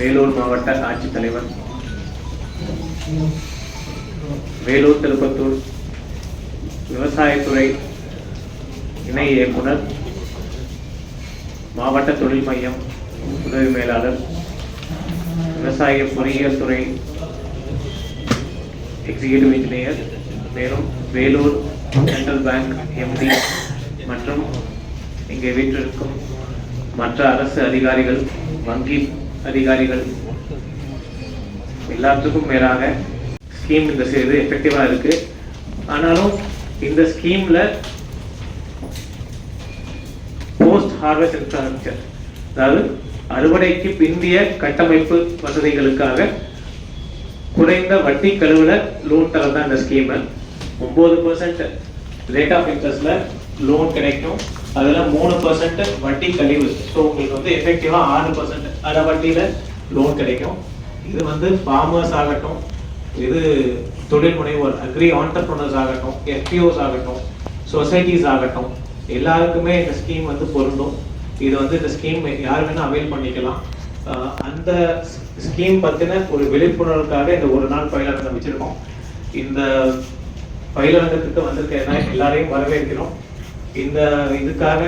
வேலூர் மாவட்ட ஆட்சித்தலைவர் வேலூர் திருப்பத்தூர் விவசாயத்துறை இணை இயக்குனர் மாவட்ட தொழில் மையம் உதவி மேலாளர் விவசாய பொறியியல் துறை எக்ஸிகியூட்டிவ் இன்ஜினியர் மேலும் வேலூர் சென்ட்ரல் பேங்க் எம்டி மற்றும் இங்கே வீட்டிற்கும் மற்ற அரசு அதிகாரிகள் வங்கி அதிகாரிகள். எல்லாத்துக்கும் மேலாக ஸ்கீம் இந்த இது எஃபெக்டிவாக இருக்கு. ஆனாலும் இந்த ஸ்கீம்ல போஸ்ட் ஹார்வெஸ்ட் இன்ஃப்ராஸ்ட்ரக்சர் அதாவது அறுவடைக்கு பிந்திய கட்டமைப்பு வசதிகளுக்காக குறைந்த வட்டி கழுவுல லோன் தரதான் இந்த ஸ்கீம் ஒன்பது பர்சன்ட் ரேட் ஆஃப் இன்ட்ரெஸ்ட்ல லோன் கிடைக்கும். அதில் மூணு பர்சன்ட் வட்டி கழிவு. ஸோ உங்களுக்கு வந்து எஃபெக்டிவாக ஆறு பர்சன்ட் அரை வட்டியில் லோன் கிடைக்கும். இது வந்து ஃபார்மர்ஸ் ஆகட்டும் இது தொழில் முனைவோர் அக்ரி ஆண்டர்பிரினர்ஸ் ஆகட்டும் எஃபிஓஸ் ஆகட்டும் சொசைட்டிஸ் ஆகட்டும் எல்லாருக்குமே இந்த ஸ்கீம் வந்து பொருந்தும். இது வந்து இந்த ஸ்கீம் யார் வேணால் அவைல் பண்ணிக்கலாம். அந்த ஸ்கீம் பற்றின ஒரு விழிப்புணர்வுக்காக இந்த ஒரு நாள் பயிலரங்கம் வச்சுருக்கோம். இந்த பயிலரங்கத்துக்கு வந்திருக்க எல்லாரையும் வரவேற்கிறோம். இந்த இதுக்காக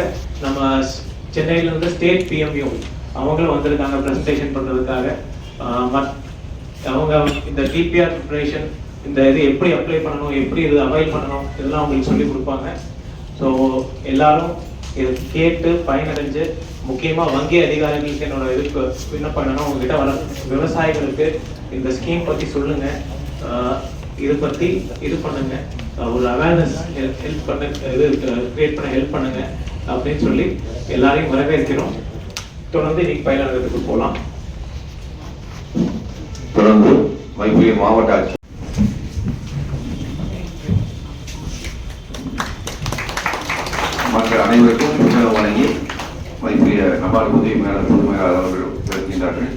நம்ம சென்னையில் இருந்து ஸ்டேட் பிஎம்யூ அவங்களும் வந்திருக்காங்க ப்ரெசன்டேஷன் பண்ணுறதுக்காக அவங்க இந்த டிபிஆர் ப்ரிப்ரேஷன் இந்த இது எப்படி அப்ளை பண்ணணும் எப்படி இது அவைல் பண்ணணும் இதெல்லாம் அவங்களுக்கு சொல்லி கொடுப்பாங்க. ஸோ எல்லாரும் இது கேட்டு பயனடைஞ்சு முக்கியமாக வங்கி அதிகாரிகளுக்கு என்னோட இதுக்கு விண்ணப்பம் என்னன்னா உங்ககிட்ட வர விவசாயிகளுக்கு இந்த ஸ்கீம் பற்றி சொல்லுங்கள் இது பற்றி இது பண்ணுங்கள் ஒரு அவேர்னஸ் ஹெல்ப் பண்ண இது கிரியேட் பண்ண ஹெல்ப் பண்ணுங்க அப்படின்னு சொல்லி எல்லாரையும் வரவேற்கிறோம். தொடர்ந்து இன்னைக்கு பயிலாளர்களுக்கு போகலாம். தொடர்ந்து மைபுரி மாவட்ட ஆட்சி மக்கள் அனைவருக்கும் வழங்கி மைபுரிய நபார்டு உதவி மேலாளர் பொதுமையாளர் அவர்கள் விளக்குகின்றார்கள்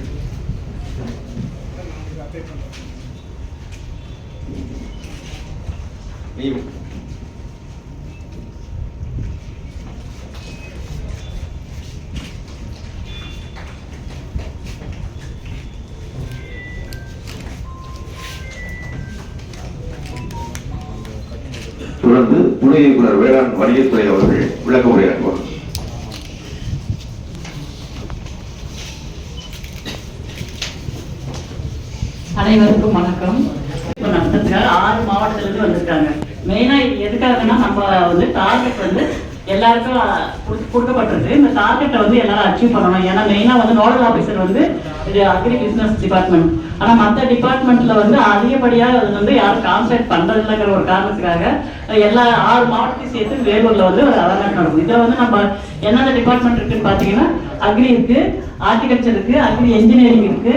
நீ தொடர்ந்து துணை இயக்குனர் வேளாண் வணிகத்துறை அவர்கள் விளக்க உரையாற்றுவார் அனைவருக்கும் வணக்கம். இப்போ நடத்துறதுக்காக ஆறு மாவட்டத்துல இருந்து வந்திருக்காங்க. மெயினாக இது எதுக்காகன்னா நம்ம வந்து டார்கெட் வந்து எல்லாருக்கும் கொடுக்கப்பட்டிருக்கு. இந்த டார்கெட்டை வந்து எல்லாரும் அச்சீவ் பண்ணணும். ஏன்னா மெயினாக வந்து நோடல் ஆஃபீஸர் வந்து இது அக்ரி பிஸ்னஸ் டிபார்ட்மெண்ட் ஆனால் மற்ற டிபார்ட்மெண்ட்ல வந்து அதிகப்படியாக அது வந்து யாரும் கான்சன்ட்ரேட் பண்ணுறதில்லைங்கிற ஒரு காரணத்துக்காக எல்லா ஆறு மாவட்டத்தையும் சேர்த்து வேலூரில் வந்து ஒரு அவேர்னஸ் நடக்கும். இதை வந்து நம்ம என்னென்ன டிபார்ட்மெண்ட் இருக்குன்னு பார்த்தீங்கன்னா அக்ரி இருக்கு ஹார்டிகல்ச்சர் இருக்கு அக்ரி என்ஜினியரிங் இருக்கு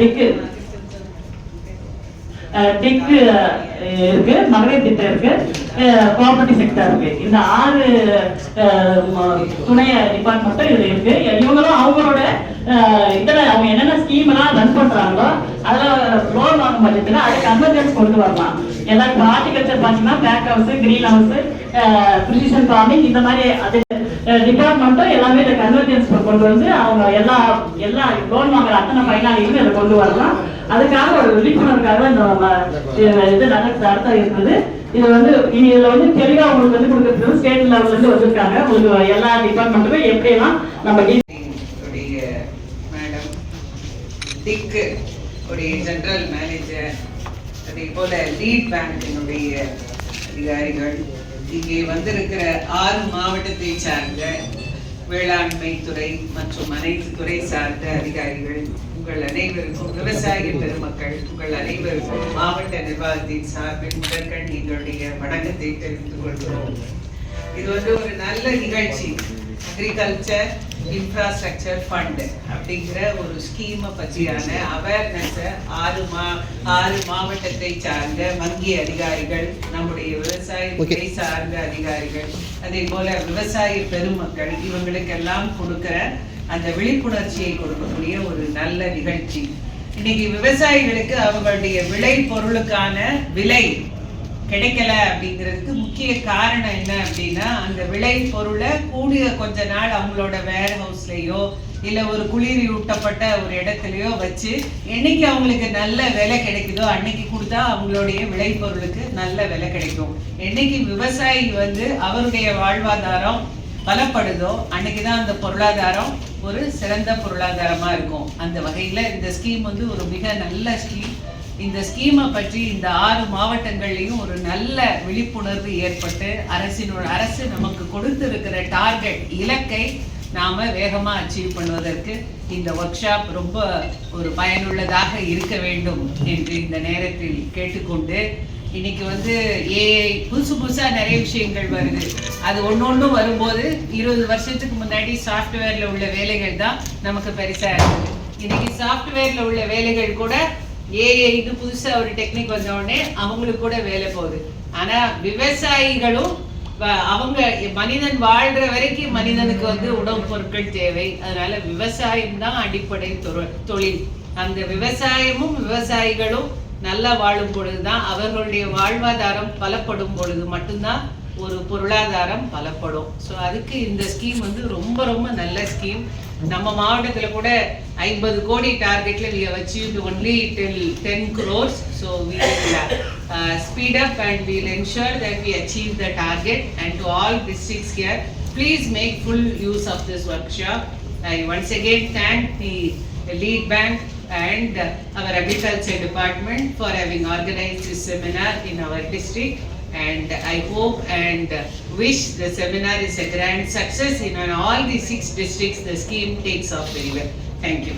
டெக்கு டெக் இருக்கு மகளிர் திட்டம் இருக்கு ப்ராப்பர்ட்டி செக்டர் இருக்கு. இந்த ஆறு துணை டிபார்ட்மெண்ட்டும் இது இருக்கு. இவங்களும் அவங்களோட இதில் அவங்க என்னென்ன ஸ்கீம் எல்லாம் ரன் பண்றாங்களோ அதில் லோன் வாங்கும் பட்சத்தில் அதுக்கு கன்வர்ஜன்ஸ் கொண்டு வரலாம். எல்லாருக்கும் ஹார்டிகல்ச்சர் பார்த்தீங்கன்னா pack house green house precision farming இந்த மாதிரி அது டிபார்ட்மெண்ட்டும் எல்லாமே இந்த கன்வர்ஜென்ஸ் கொண்டு வந்து அவங்க எல்லா எல்லா லோன் வாங்குற அத்தனை பயனாளிகளும் இதை கொண்டு வரலாம். அதுக்காக ஒரு விழிப்புணர்வுக்காக இந்த ம- இது- நகர் நடத்த நடத்த இருக்குது. இது வந்து இனி இதுல வந்து தெளிவா உங்களுக்கு வந்து கொடுக்கறது ஸ்டேட் லெவல்ல இருந்து வந்திருக்காங்க. உங்களுக்கு எல்லா டிபார்ட்மெண்ட்டுமே எப்படியெல்லாம் நம்ம டி- உடைய மேடம் டிக்கு உடைய ஜெனரல் மேனேஜர் அதே போல லீட் பேங்கினுடைய அதிகாரிகள் இங்கே வந்திருக்கிற ஆறு மாவட்டத்தை சார்ந்த வேளாண்மை துறை மற்றும் அனைத்து துறை சார்ந்த அதிகாரிகள் உங்கள் அனைவருக்கும் விவசாய பெருமக்கள் உங்கள் அனைவருக்கும் மாவட்ட நிர்வாகத்தின் சார்பில் முதற்கண் எங்களுடைய வணக்கத்தை தெரிவித்துக் கொள்கிறோம். இது வந்து ஒரு நல்ல நிகழ்ச்சி. அக்ரிகல்ச்சர் இன்ஃப்ராஸ்ட்ரக்சர் ஃபண்ட் அப்படிங்கிற ஒரு ஸ்கீமை பற்றியான அவேர்னஸ் ஆறு மா ஆறு மாவட்டத்தை சார்ந்த வங்கி அதிகாரிகள் நம்முடைய விவசாய துறை சார்ந்த அதிகாரிகள் அதே போல விவசாய பெருமக்கள் இவங்களுக்கெல்லாம் கொடுக்கிற அந்த விழிப்புணர்ச்சியை கொடுக்கக்கூடிய ஒரு நல்ல நிகழ்ச்சி. இன்னைக்கு விவசாயிகளுக்கு அவங்களுடைய விளை பொருளுக்கான விலை கிடைக்கல அப்படிங்கிறதுக்கு முக்கிய காரணம் என்ன அப்படின்னா அந்த விளை பொருளை கூடிய கொஞ்ச நாள் அவங்களோட வேர் ஹவுஸ்லயோ இல்ல ஒரு குளிரூட்டப்பட்ட ஒரு இடத்துலயோ வச்சு என்னைக்கு அவங்களுக்கு நல்ல விலை கிடைக்குதோ அன்னைக்கு கொடுத்தா அவங்களுடைய விளைபொருளுக்கு நல்ல விலை கிடைக்கும். என்னைக்கு விவசாயி வந்து அவருடைய வாழ்வாதாரம் பலப்படுதோ அன்னைக்கு தான் அந்த பொருளாதாரம் ஒரு சிறந்த பொருளாதாரமா இருக்கும். அந்த வகையில இந்த ஸ்கீம் வந்து ஒரு மிக நல்ல ஸ்கீம் இந்த ஸ்கீமை பற்றி இந்த ஆறு மாவட்டங்கள்லையும் ஒரு நல்ல விழிப்புணர்வு ஏற்பட்டு அரசினோட அரசு நமக்கு கொடுத்திருக்கிற டார்கெட் இலக்கை நாம வேகமா அச்சீவ் பண்ணுவதற்கு இந்த ஒர்க் ஷாப் ரொம்ப ஒரு பயனுள்ளதாக இருக்க வேண்டும் என்று இந்த நேரத்தில் கேட்டுக்கொண்டு இன்னைக்கு வந்து ஏஐ புதுசு புதுசாக நிறைய விஷயங்கள் வருது. அது ஒன்று ஒன்றும் வரும்போது இருபது வருஷத்துக்கு முன்னாடி சாஃப்ட்வேரில் உள்ள வேலைகள் தான் நமக்கு பெருசாக இருக்குது இன்னைக்கு சாஃப்ட்வேரில் உள்ள வேலைகள் கூட ஏஐ இது புதுசா ஒரு டெக்னிக் வந்த உடனே அவங்களுக்கு கூட வேலை போகுது. ஆனா விவசாயிகளும் அவங்க மனிதன் வாழ்ற வரைக்கும் மனிதனுக்கு வந்து உணவுப் பொருட்கள் தேவை. அதனால விவசாயம் தான் அடிப்படை தொழில். அந்த விவசாயமும் விவசாயிகளும் நல்லா வாழும் பொழுதுதான் அவர்களுடைய வாழ்வாதாரம் பலப்படும் பொழுது மட்டும்தான் ஒரு பொருளாதாரம் பலப்படும் ஸோ அதுக்கு இந்த ஸ்கீம் வந்து ரொம்ப ரொம்ப நல்ல ஸ்கீம் நம்ம மாவட்டத்தில் கூட ஐம்பது கோடி டார்கெட்ல we have achieved only till ten crores so we speed up and will ensure that we achieve the target and to all districts here please make full use of this workshop I once again thank the lead bank and our agriculture department for having organise this seminar in our district and I hope and wish the seminar is a grand success in all the six districts the scheme takes off very well. Thank you.